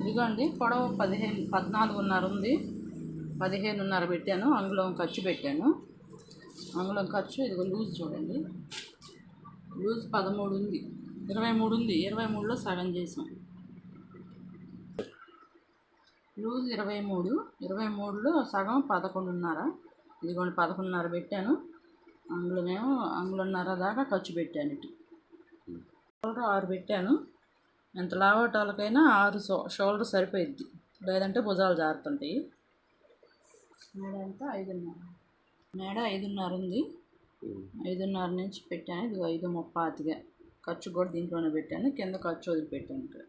ఇదిగోండి పొడవ పొడవు పదిహేను పద్నాలుగున్నర ఉంది. పదిహేనున్నర పెట్టాను అంగుళం ఖర్చు పెట్టాను. అంగుళం ఖర్చు ఇదిగో లూజ్ చూడండి. లూజ్ పదమూడు ఉంది ఇరవై మూడు ఉంది. ఇరవై మూడులో సగం చేసాం. లూజ్ ఇరవై మూడు. ఇరవై మూడులో సగం పదకొండున్నర. ఇదిగోండి పదకొండున్నర పెట్టాను. అంగుళమేమో అంగుళన్నర దాకా ఖర్చు పెట్టాను ఇటు. షోల్డర్ ఆరు పెట్టాను. ఎంత లావటాలకైనా ఆరు షో షోల్డర్ సరిపోయిద్ది. లేదంటే భుజాలు జారుతుంటాయి. మేడ ఎంత ఐదున్నర. మేడ ఐదున్నర ఉంది. ఐదున్నర నుంచి పెట్టాను. ఇది ఐదు ముప్పాతిగా. ఖర్చు కూడా దీంట్లోనే పెట్టాను. కింద ఖర్చు వదిలిపెట్టాను ఇక్కడ.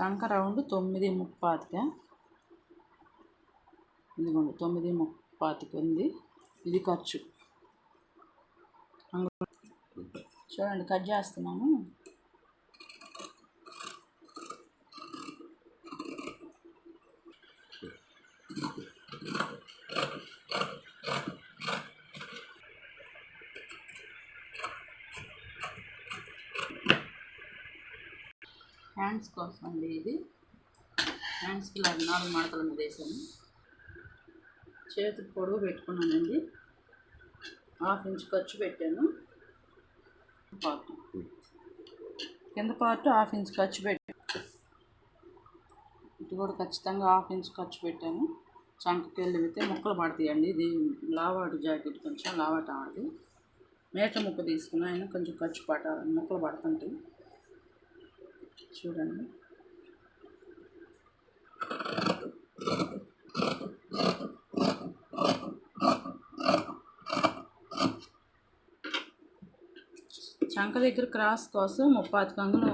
సంఖ రౌండ్ తొమ్మిది ముప్పాతిక. ఇదిగోండి తొమ్మిది ముప్పాతిక ఉంది. ఇది ఖర్చు. చూడండి కట్ చేస్తున్నాము హ్యాండ్స్ కోసం అండి ఇది. హ్యాండ్స్కి ఇలా నాలుగు మడతల మీద వేసాను. చేతికి పొడవు పెట్టుకున్నానండి హాఫ్ ఇంచ్ ఖర్చు పెట్టాను. పార్ట్ కింద పార్ట్ హాఫ్ ఇంచ్ ఖర్చు పెట్టాను. ఇటు కూడా ఖచ్చితంగా హాఫ్ ఇంచ్ ఖర్చు పెట్టాను. చంకకి వెళ్ళితే ముక్కలు పడతాయండి. ఇది లావాటు జాకెట్ కొంచెం లావాట ఆడి మేట ముక్క తీసుకున్నా అయినా కొంచెం ఖర్చు పట్టాలి. ముక్కలు పడుతుంటాయి. చూడండి. చంక దగ్గర క్రాస్ కోసం ముప్పాతి కంగులు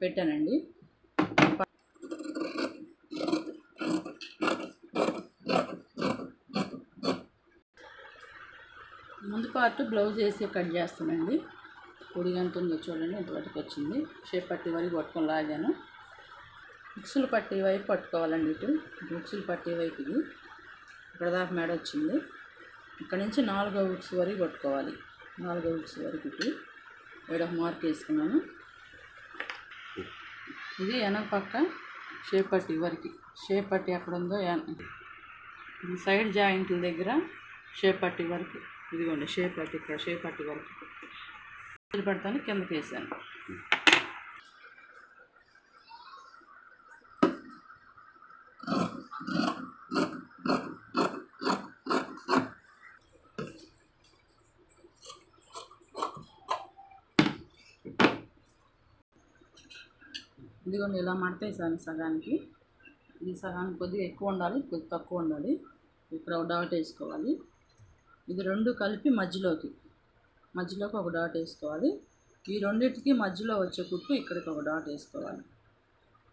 పెట్టానండి. ముందు పార్ట్ బ్లౌజ్ వేసి కట్ చేస్తానండి. పొడి చూడండి ఇంతవరకు వచ్చింది. షేప్ పట్టి వరకు పట్టుకొని లాగాను. మిక్సులు పట్టి వైపు పట్టుకోవాలండి ఇటు. మిక్సులు పట్టి వైపు ఇది. ఇక్కడ దాకా మేడ వచ్చింది. ఇక్కడ నుంచి నాలుగో బుక్స్ వరకు పట్టుకోవాలి. నాలుగో బుక్స్ వరకు ఇటు. ఏడొక మార్క్ వేసుకున్నాను. ఇది వెనక పక్క షేప్ పట్టి వరకు. షేప్ పట్టి ఎక్కడ ఉందో సైడ్ జాయింట్ల దగ్గర షేప్ పట్టి వరకు. ఇదిగోండి షేప్ పట్టి ఇక్కడ షేప్ పట్టి వరకు. ఇది పెడతాను కిందకి వేసాను ఇదిగోండి ఇలా మడత వేసాను సగానికి. ఇది సగానికి కొద్దిగా ఎక్కువ ఉండాలి కొద్దిగా తక్కువ ఉండాలి. ఇక్కడ డౌట్ వేసుకోవాలి ఇది రెండు కలిపి మధ్యలోకి. మధ్యలోకి ఒక డాట్ వేసుకోవాలి. ఈ రెండింటికి మధ్యలో వచ్చే కుట్టు ఇక్కడికి ఒక డాట్ వేసుకోవాలి.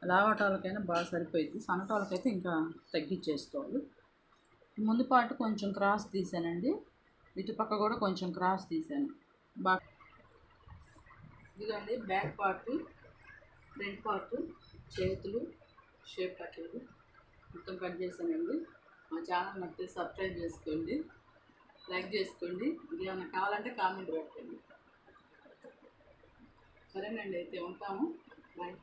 లావటాలకైనా బాగా సరిపోయింది. సన్నటాలకైతే ఇంకా తగ్గించేసుకోవాలి. ముందు పాటు కొంచెం క్రాస్ తీసానండి. ఇటుపక్క కూడా కొంచెం క్రాస్ తీసాను. బాగా ఇదిగోండి బ్యాక్ పార్ట్ ఫ్రంట్ పార్ట్ చేతులు షేప్ కట్టేది. మొత్తం కట్ చేశానండి. మా ఛానల్ నచ్చితే సబ్స్క్రైబ్ చేసుకోండి. లైక్ చేసుకోండి. ఇంకేమైనా కావాలంటే కామెంట్ పెట్టండి. సరేనండి అయితే ఉంటాము. బాయ్